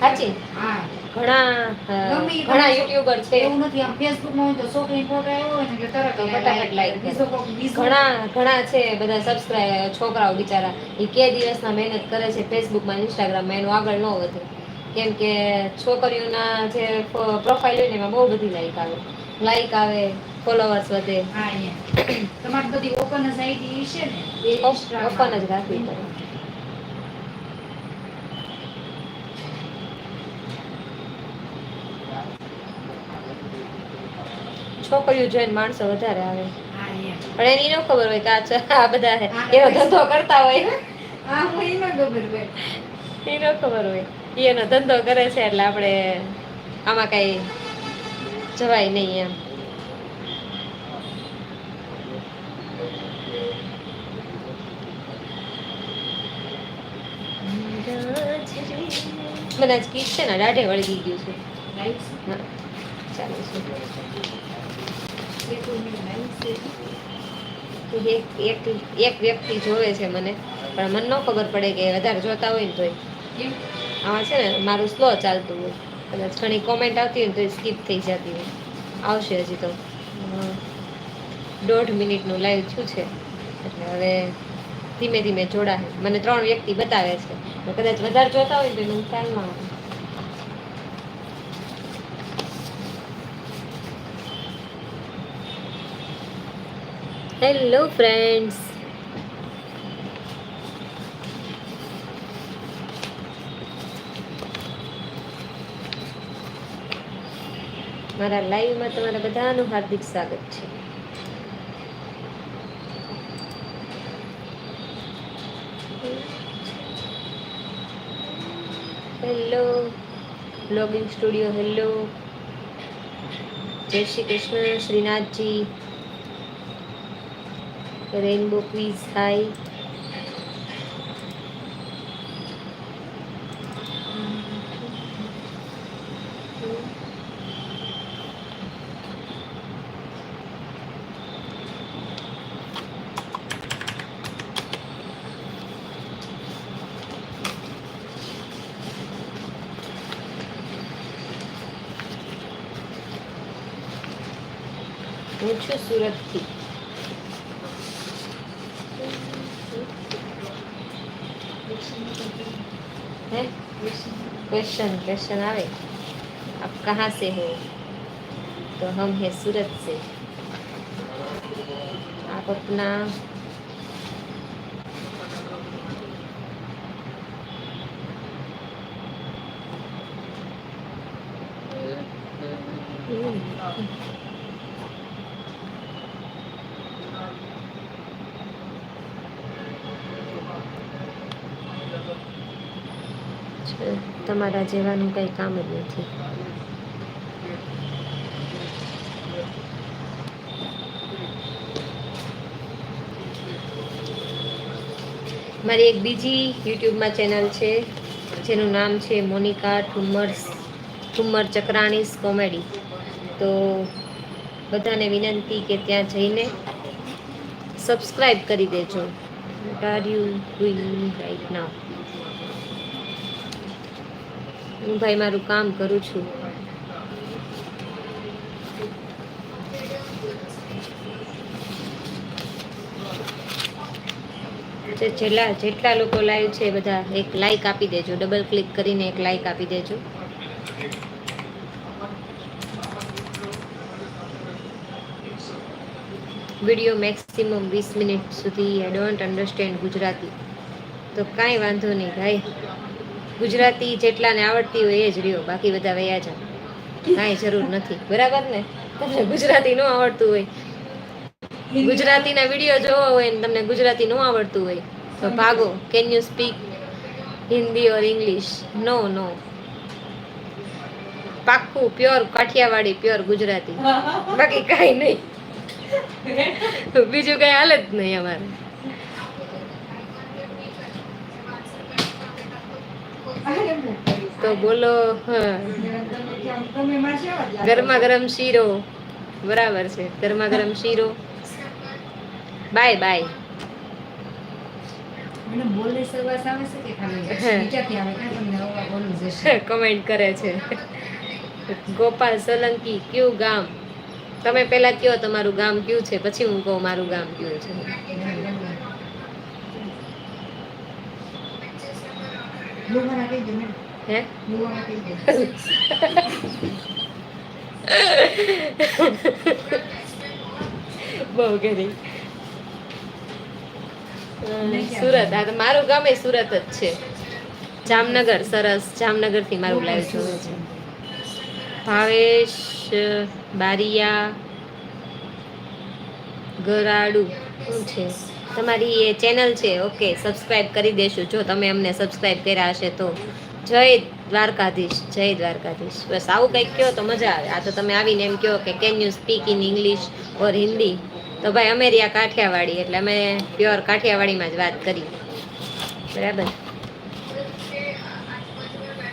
સાચી હા. ઘણા ઘણા યુટ્યુબર છે. એવું નથી આમ ફેસબુકમાં તો છોકરી ફોટો આવ્યો હોય એટલે તરત ફટાફટ બીજો ઘણા ઘણા છે બધા સબસ્ક્રાઇબ છોકરાઓ બિચારા. એ કે દિવસના મહેનત કરે છે ફેસબુકમાં ઇન્સ્ટાગ્રામમાં એનું આગળ ન વધે. કેમ કે છોકરીઓના જે પ્રોફાઇલ હોય ને એમાં બહુ બધી લાઈક આવે. લાઈક આવે ફોલોવર્સ વધે. હા તમારી બધી ઓપન જ આઈડી છે ને? ઓપન જ રાખવી પડે. છોકરીઓ જોઈને માણસો વધારે આવે. પણ એની ન ખબર હોય કે આ ચ- આ બધા એનો ધંધો કરતા હોય. હા એમાં ખબર હોય. એ ન ખબર હોય. ઈ એનો ધંધો કરે છે એટલે આપણે આમાં કઈ જવાય નહીં એમ. મને આજ કીટ છે ને દાઢે વળગી ગયું છે. ચાલે છે. એક એક એક વ્યક્તિ જોવે છે મને પણ મને ન ખબર પડે કે વધારે જોતા હોય ને તોય? આમાં છે ને મારું સ્લો ચાલતું હોય. કદાચ ઘણી કોમેન્ટ આવતી હોય ને તો સ્કીપ થઈ જતી હોય. આવશે હજી તો. દોઢ મિનિટનું લાઈવ છું છે. એટલે હવે ધીમે ધીમે જોડાશે. મને ત્રણ વ્યક્તિ બતાવે છે. કદાચ વધારે જોતા હોય ને તો એનું ખ્યાલમાં આવે. હેલો ફ્રેન્ડ્સ મારા લાઈવમાં તમારા બધાનું હાર્દિક સ્વાગત છે. Hello blogging studio hello Jai Shri Krishna, Shrinathji. Rainbow quiz hi હું છું સુરતથી. क्वेश्चन क्वेश्चन आवे आप कहाँ से हो तो हम हैं सूरत से आप अपना તમારા જેવાનું કંઈ કામ જ નથી. મારી એક બીજી યુટ્યુબમાં ચેનલ છે, જેનું નામ છે મોનિકા ઠુમ્મર ઠુમ્મર ચક્રાણીસ કોમેડી. તો બધાને વિનંતી કે ત્યાં જઈને સબસ્ક્રાઈબ કરી દેજો. Are you doing right now હું ભાઈ મારું કામ કરું છું. જેટલા જેટલા લોકો લાઈવ છે બધા એક લાઈક આપી દેજો. ડબલ ક્લિક કરીને એક લાઈક આપી દેજો. વીડિયો મેક્સિમમ વીસ મિનિટ સુધી. I don't understand Gujarati. તો કાંઈ વાંધો નહીં ભાઈ. ગુજરાતી જેટલાને આવડતી હોય એ જ રહ્યો. બાકી બધા વયા જાય કાંઈ જરૂર નથી. બરાબર ને? તમને ગુજરાતી ન આવડતું હોય. ગુજરાતીના વીડિયો જોવો હોય ને તમને ગુજરાતી ન આવડતું હોય તો ભાગો. Can you speak Hindi or English no no પાક્કું પ્યોર કાઠિયાવાડી પ્યોર ગુજરાતી. બાકી કાંઈ નહીં. બીજું કાંઈ હાલ જ નહીં અમારે. તો બોલો. ગરમા ગરમ શીરો. બરાબર છે ગરમા ગરમ શીરો. Bye bye. કમેન્ટ કરે છે. ગોપાલ સોલંકી કયું ગામ? તમે પહેલા કયો તમારું ગામ કયું છે? પછી હું કહું મારું ગામ કયું છે લુવાણા કહી દો મેડમ હે બહુ ગરી સુરત હા તો મારું ગામ એ સુરત જ છે જામનગર સરસ જામનગરથી મારું લાઈવ જોવે છે ભાવેશ બારિયા ગરાડુ શું છે તમારી એ ચેનલ છે ઓકે સબસ્ક્રાઇબ કરી દેશું. જો તમે અમને સબસ્ક્રાઇબ કર્યા હશે તો. જય દ્વારકાધીશ જય દ્વારકાધીશ. બસ આવું કંઈક કહો તો મજા આવે. આ તો તમે આવીને એમ કહો કે can you speak in English or Hindi તો ભાઈ અમે રહ્યા કાઠિયાવાડી એટલે અમે પ્યોર કાઠિયાવાડીમાં જ વાત કરી. બરાબર?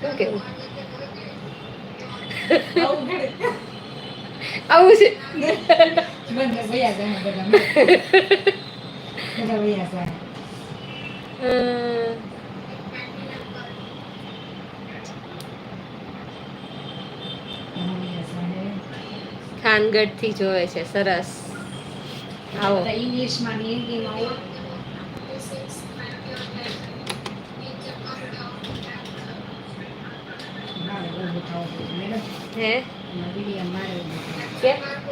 શું કેવું આવું છે. ખાનગઢથી જોવે છે સરસ. આવો. ઇંગ્લિશમાં હિન્દીમાં હે?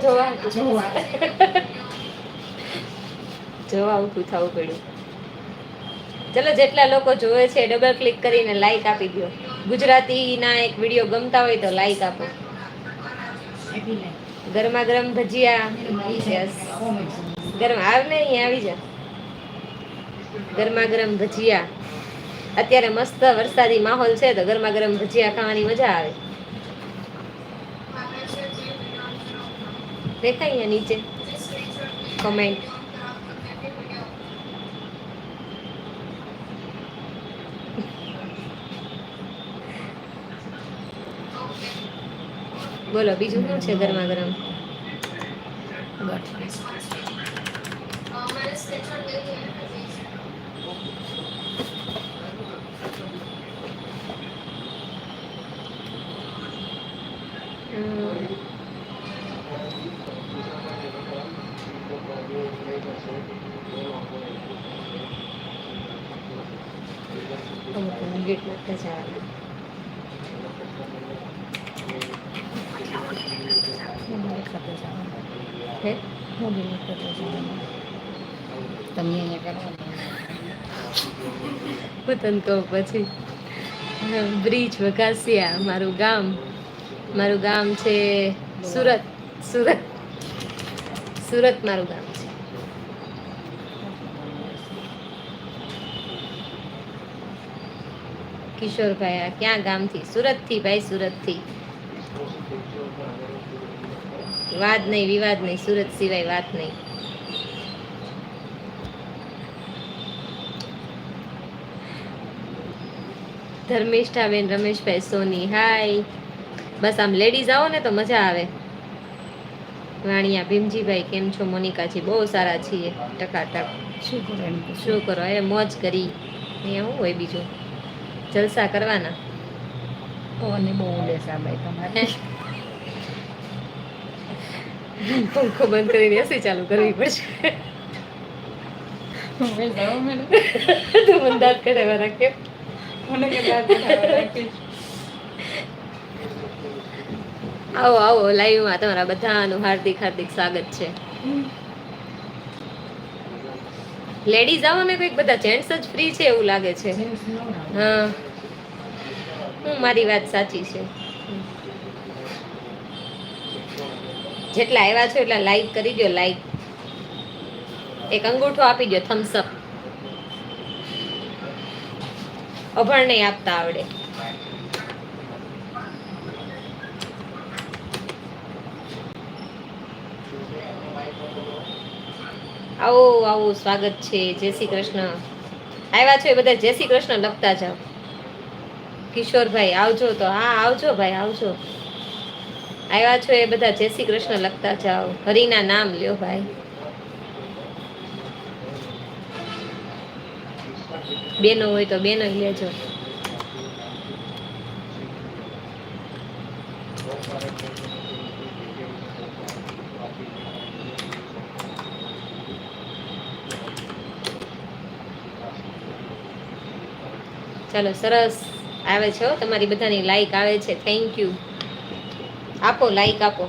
જોવા જોવા. જોવા ઊભું થવું પડ્યું. ચલો જેટલા લોકો જોવે છે ડબલ ક્લિક કરીને લાઈક આપી દો ગુજરાતીના એક વીડિયો ગમતા હોય તો લાઈક આપો. ગરમા ગરમ ભજીયા. ગરમ આવ ને અહીં આવી જા. ગરમા ગરમ ભજીયા. અત્યારે મસ્ત વરસાદી માહોલ છે તો ગરમા ગરમ ભજીયા ખાવાની મજા આવે. દેખાય અહીંયા નીચે. કમેન્ટ બોલો બીજું શું છે ગરમા ગરમ? ગેટ અમુક મિનિટ માટે ચાલે મોબાઈલ સાથે જવાનું. હે મોબાઈલ સાથે જવાનું. તમે અહીંયા કરો હું તને કહું પછી. બ્રિજ વઘાસિયા, મારું ગામ. મારું ગામ છે સુરત. સુરત. સુરત મારું ગામ છે. કિશોરભાઈ, આ ક્યાં ગામથી? સુરતથી ભાઈ, સુરતથી. વાત નહીં વિવાદ નહીં સુરત સિવાય વાત નહીં. ધર્મિષ્ઠાબેન રમેશભાઈ સોની હાય. બસ આમ લેડીઝ આવો ને તો મજા આવે. વાણિયા ભીમજીભાઈ કેમ છો? મોનિકાજી બહુ સારા છીએ. ટકાટક શું કરો શું કરો? એ મોજ કરી. અહીંયા શું હોય બીજું. જલસા કરવાના. પવનની બહુ ઉડે છે તમારે. પંખો બંધ કરીને એસી ચાલુ કરવી પડશે. તો મને દાંત કઢાવવા રાખે. આવો આવો લાઈવમાં તમારા બધાનું હાર્દિક હાર્દિક સ્વાગત છે. લેડીઝ આવો ને કંઈક બધા જેન્ટ્સ જ ફ્રી છે એવું લાગે છે. હા. હું મારી વાત સાચી છે. જેટલા આવ્યા છો એટલા લાઈક કરી દો લાઈક એક અંગૂઠો આપી દો થમ્સ અપ અભણ નહીં આપતા આવડે. આવો આવો, સ્વાગત છે. જય શ્રી કૃષ્ણ. આવ્યા છો એ બધા? જય શ્રી કૃષ્ણ, લખતા જાઓ. કિશોરભાઈ, આવજો તો. હા, આવજો ભાઈ, આવજો. આવ્યા છો એ બધા જય શ્રી કૃષ્ણ લખતા જાઓ. હરિના નામ લ્યો ભાઈ. બેનો હોય તો બેનો લેજો. ચાલો સરસ. આવે છે તમારી બધાની લાઈક આવે છે. થેન્ક યુ આપો લાઈક આપો.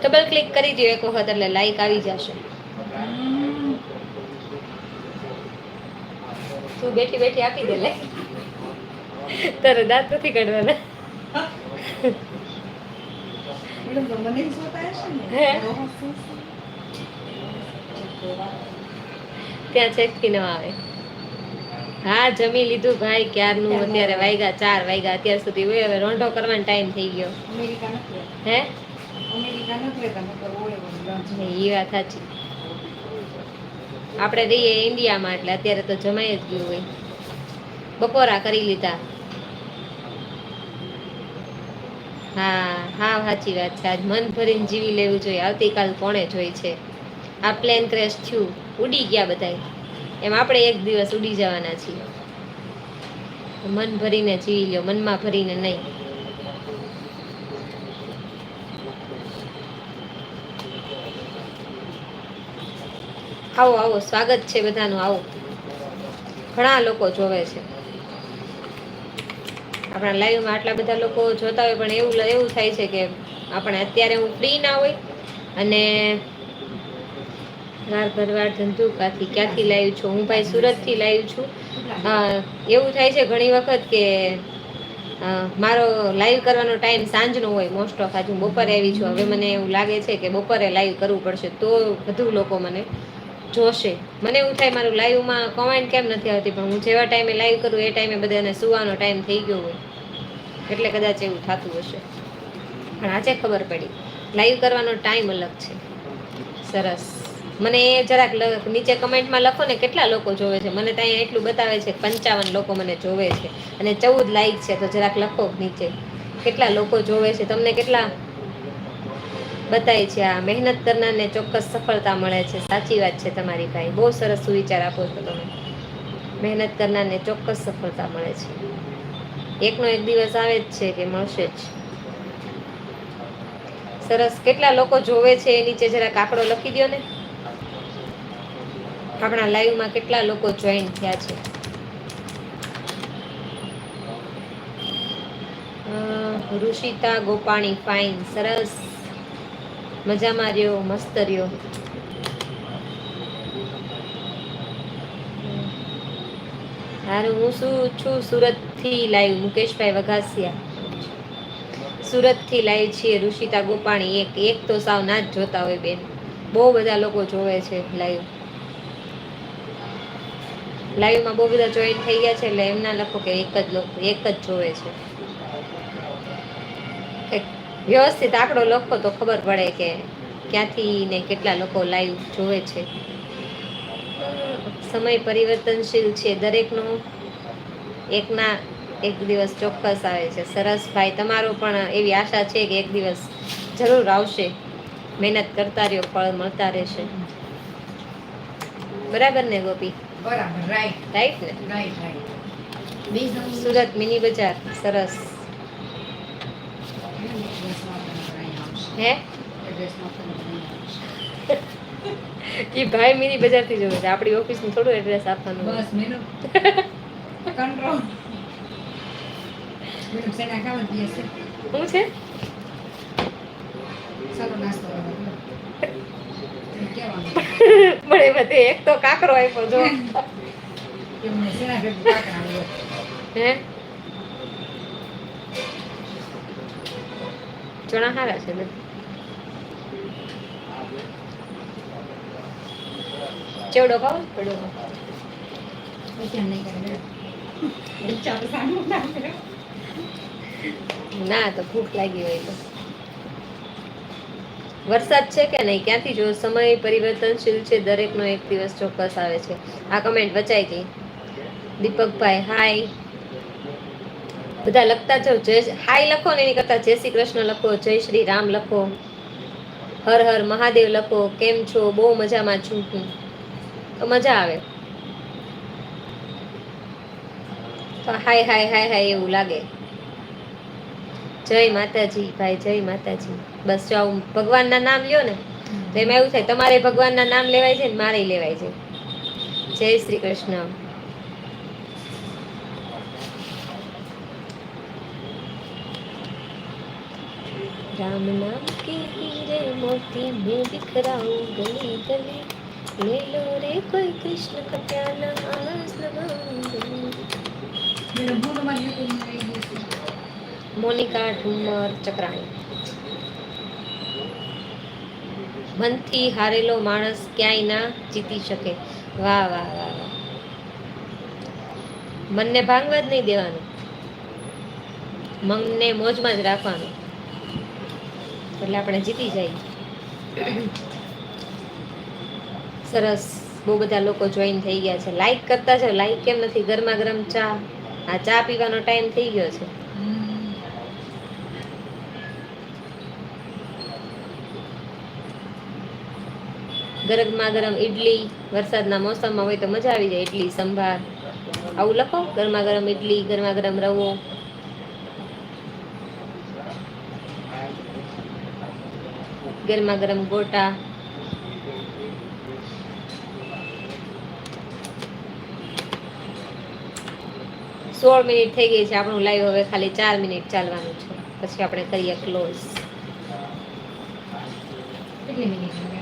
ડબલ ક્લિક કરી દો એક વખત એટલે લાઈક આવી જશે. તું બેઠી બેઠી આપી દે લે તારે દાંત નથી કાઢવાના? ત્યાં ચેક ન આવે. હા જમી લીધું ભાઈ ક્યારનું? અત્યારે વાગ્યા ચાર વાગ્યા અત્યાર સુધી હોય હવે રોંઢો કરવાનો ટાઈમ થઈ ગયો. હે. એ વાત સાચી. આપણે રહીએ ઇન્ડિયામાં એટલે અત્યારે તો જમાઈ જ ગયું હોય. બપોરા કરી લીધા. હા હા સાચી વાત છે. આજ મન ભરીને જીવી લેવું જોઈએ. આવતીકાલ કોણે જોઈ છે? આ પ્લેન ક્રેશ થયું. ઉડી ગયા બધાય. એમ આપણે એક દિવસ ઉડી જવાના છીએ. મન ભરીને જીવી લો મનમાં ભરીને નહીં. આવો આવો, સ્વાગત છે બધાનું, આવો. ઘણા લોકો જોવે છે. આપણા લાઈવમાં આટલા બધા લોકો જોતા હોય, પણ એવું એવું થાય છે કે આપણે અત્યારે હું ફ્રી ના હોય અને રાર ભરવાડ ધંધુકાથી ક્યાંથી લાવ્યું છું? હું ભાઈ સુરતથી લાવ્યું છું. એવું થાય છે ઘણી વખત કે મારો લાઈવ કરવાનો ટાઈમ સાંજનો હોય મોસ્ટ ઓફ આજે હું બપોરે આવી છું. હવે મને એવું લાગે છે કે બપોરે લાઈવ કરવું પડશે, તો વધુ લોકો મને જોશે. મને એવું થાય મારું લાઈવમાં કોમેન્ટ કેમ નથી આવતી, પણ હું જેવા ટાઈમે લાઈવ કરું, એ ટાઈમે બધાને સુવાનો ટાઈમ થઈ ગયો હોય. એટલે કદાચ એવું થતું હશે. પણ આજે ખબર પડી. લાઈવ કરવાનો ટાઈમ અલગ છે. સરસ. મને જરાક નીચે કમેન્ટમાં લખો ને કેટલા લોકો જોવે છે. મને ત્યાં એટલું બતાવે છે પંચાવન લોકો મને જોવે છે. અને ચૌદ લાઈક છે તો જરાક લખો નીચે. કેટલા લોકો જોવે છે? તમને કેટલા બતાય છે? આ મહેનત કરનારને ચોક્કસ સફળતા મળે છે. સાચી વાત છે તમારી ભાઈ. બહુ સરસ સુવિચાર આપો છો તમે. મહેનત કરનારને ચોક્કસ સફળતા મળે છે. એકનો એક દિવસ આવે જ છે કે મળશે જ. સરસ. કેટલા લોકો જોવે છે? એ નીચે જરાક આંકડો લખી દો ને. આપણા લાઈવમાં કેટલા લોકો જોઈન થયા છે? ઋષિતા ગોપાણી ફાઇન સરસ. મજામાં રહ્યો, મસ્ત રહ્યો. હારું, હું શું છું? સુરતથી લાઈવ મુકેશભાઈ વઘાસિયા. સુરતથી લાઈવ છીએ, ઋષિતા ગોપાણી એક. એક તો સાવ ના જ જોતા હોય બેન. બહુ બધા લોકો જોવે છે લાઈવ લાઈવમાં બહુ બધા જોઈન થઈ ગયા છે એટલે એમના લખો કે એક જ લોકો એક જ જોવે છે. વ્યવસ્થિત આંકડો લખો તો ખબર પડે કે ક્યાંથી ને કેટલા લોકો લાઈવ જોવે છે. સમય પરિવર્તનશીલ છે. દરેકનો એકના એક દિવસ ચોક્કસ આવે છે. સરસ ભાઈ, તમારો પણ એવી આશા છે કે એક દિવસ જરૂર આવશે. મહેનત કરતા રહ્યો, ફળ મળતા રહેશે. બરાબર ને, ગોપી? બરાબર રાઈટ રાઈટ ને રાઈટ રાઈટ સુરત મિની બજાર સરસ. હે? એ ભાઈ મિની બજારથી જોવે છે. આપણી ઓફિસનું થોડું એડ્રેસ આપવાનું. બસ મેનુ. કંટ્રોલ મેનુ શેના કામ દે છે? શું છે? સારો નાસ્તો પણ તે એક તો કાકરો આપ્યો જો. હે? ચણા હારા છે ચેવડો ખાવ? ચેવડો ખાવ. ના તો ભૂખ લાગી હોય તો. વરસાદ છે કે નહીં? ક્યાંથી જો સમય પરિવર્તનશીલ છે, દરેકનો એક દિવસ ચોક્કસ આવે છે. આ કમેન્ટ વચાઈ ગઈ દીપકભાઈ હાય બધા લખતા જાઓ. જય હાય લખો ને એની કરતા જય શ્રી કૃષ્ણ લખો, જય શ્રી રામ લખો. હર હર મહાદેવ લખો. કેમ છો? બહુ મજામાં છું હું. તો મજા આવે. તો હાય હાય હાય હાય એવું લાગે. જય માતાજી, ભાઈ, જય માતાજી. બસ જો આવું ભગવાનના નામ લ્યો ને તો એમાં એવું થાય તમારે ભગવાનના નામ લેવાય છે ને મારે લેવાય છે જય શ્રી કૃષ્ણ રામ નામ કે હીરે મોતી મેં બિખરાઉં ગલી ગલી ले लो रे कोई कृष्ण का प्याला आवाज लगाऊं મેં ભૂલમાં યુટ્યુબમાં મનથી હારેલો માણસ ક્યાંય ના જીતી શકે. વાહ વાહ વાહ વાહ. મનને ભાંગવા જ નહીં દેવાનું. મનને મોજમાં જ રાખવાનું. એટલે આપણે જીતી જઈએ. સરસ. બહુ બધા લોકો જોઈન થઈ ગયા છે. લાઈક કરતા છે લાઈક કેમ નથી? ગરમા ગરમ ચા. આ ચા પીવાનો ટાઈમ થઈ ગયો છે. ગરમા ગરમ ઈડલી, વરસાદના મોસમમાં હોય તો મજા આવી જાય. ઈડલી, સંભાર, આવું લખો. ગરમા ગરમ ઈડલી ગરમા ગરમ રવો. ગરમા ગરમ ગોટા. સોળ મિનિટ થઈ ગઈ છે આપણું લાઈવ હવે ખાલી ચાર મિનિટ ચાલવાનું છે. પછી આપણે કરીએ ક્લોઝ કેટલી મિનિટ?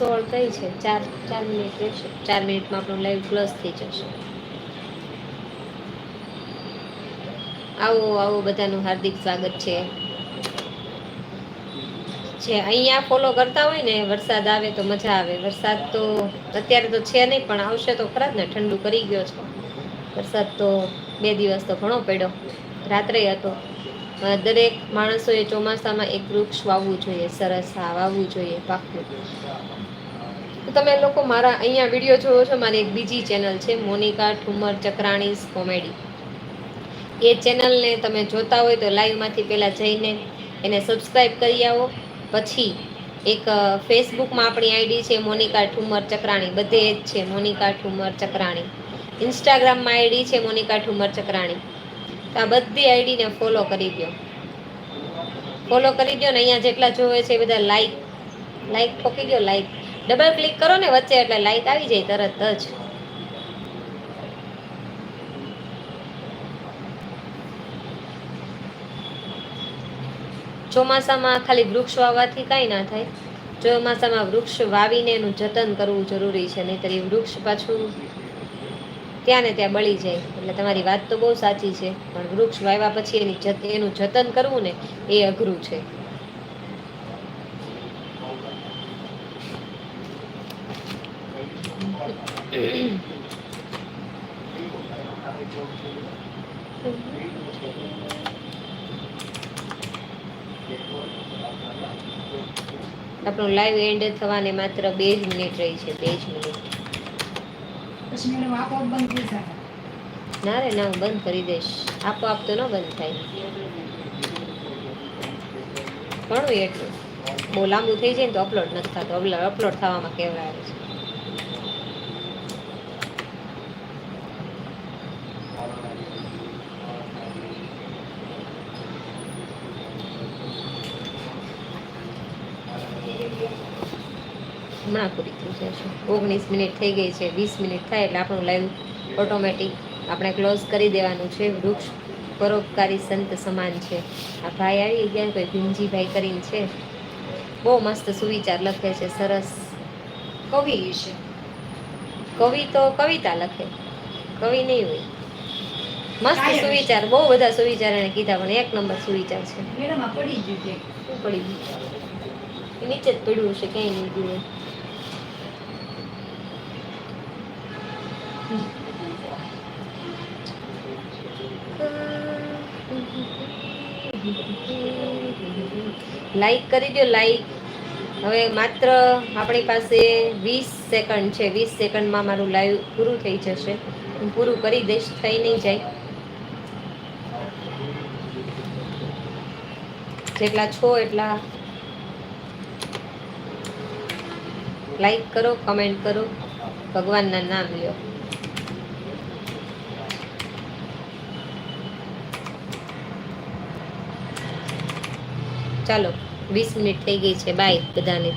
સોળ થઈ છે. ચાર ચાર મિનિટ રહેશે. ચાર મિનિટમાં આપણું લાઈવ ક્લોઝ થઈ જશે. આવો આવો, બધાનું હાર્દિક સ્વાગત છે. જે અહીંયા ફોલો કરતા હોય ને, વરસાદ આવે તો મજા આવે. વરસાદ તો અત્યારે તો છે નહીં, પણ આવશે તો ખરા ને, ઠંડુ કરી ગયો છે. વરસાદ તો બે દિવસ તો ઘણો પડ્યો. રાત્રે હતો. દરેક માણસોએ ચોમાસામાં એક વૃક્ષ વાવવું જોઈએ, સરસ હા વાવવું જોઈએ પાકું તમે લોકો મારા અહીંયા વીડિયો જોવો છો, મારી એક બીજી ચેનલ છે, મોનિકા ઠુમર ચક્રાણીસ કોમેડી. એ ચેનલને તમે જોતા હોય તો લાઈવમાંથી પહેલાં જઈને એને સબસ્ક્રાઈબ કરી આવો. પછી એક ફેસબુકમાં આપણી આઈડી છે, મોનિકા ઠુમર ચક્રાણી. બધે જ છે, મોનિકા ઠુમર ચક્રાણી. ઇન્સ્ટાગ્રામમાં આઈડી છે, મોનિકા ઠુમર ચક્રાણી. આ બધી આઈડીને ફોલો કરી દો ફોલો કરી દો ને અહીંયા જેટલા જોવે છે એ બધા લાઈક લાઈક ઠોકી દો લાઈક ડબલ ક્લિક કરો ને વચ્ચે એટલે લાઈક આવી જાય તરત જ. ચોમાસામાં ખાલી વૃક્ષ વાવવાથી કાંઈ ના થાય. ચોમાસામાં વૃક્ષ વાવીને એનું જતન કરવું જરૂરી છે, નહીંતર એ વૃક્ષ પાછું ત્યાં ને ત્યાં બળી જાય. એટલે તમારી વાત તો બહુ સાચી છે, પણ વૃક્ષ વાવ્યા પછી એની એનું જતન કરવું ને એ અઘરું છે. આપણું લાઈવ એન્ડ થવાને માત્ર બે જ મિનિટ રહી છે, બે જ મિનિટ પછી મેડમ આપોઆપ બંધ થઈ જાય. ના રે, ના, હું બંધ કરી દઈશ. આપોઆપ તો ન બંધ થાય. ઘણું એટલું. બહુ લાંબુ થઈ જાય ને તો અપલોડ નથી થતું. અપલોડ થવામાં આવે છે. હમણાં જશે ઓગણીસ મિનિટ થઈ ગઈ છે વીસ મિનિટ થાય એટલે આપણું લાઈવ ઓટોમેટિક આપણે ક્લોઝ કરી દેવાનું છે. વૃક્ષ પરોપકારી સંત સમાન છે. આ ભાઈ આવી ગયા કોઈ ભીમજીભાઈ કરીને છે. બહુ મસ્ત સુવિચાર લખે છે સરસ. કવિ છે. કવિ તો કવિતા લખે. કવિ નહીં હોય. મસ્ત સુવિચાર બહુ બધા સુવિચાર એને કીધા પણ એક નંબર સુવિચાર છે. પડી ગયું છે. પડી ગયું નીચે જ પડ્યું હશે ક્યાંય નહીં ગયું લાઈક કરી દો લાઈક હવે માત્ર આપણી પાસે વીસ સેકન્ડ છે. વીસ સેકન્ડમાં મારું લાઈવ પૂરું થઈ જશે. હું પૂરું કરી દઈશ, થઈ નહીં જાય. જેટલા છો એટલા લાઈક કરો કમેન્ટ કરો. ભગવાનના નામ લ્યો. ચાલો વીસ મિનિટ થઈ ગઈ છે. બાય બધાને.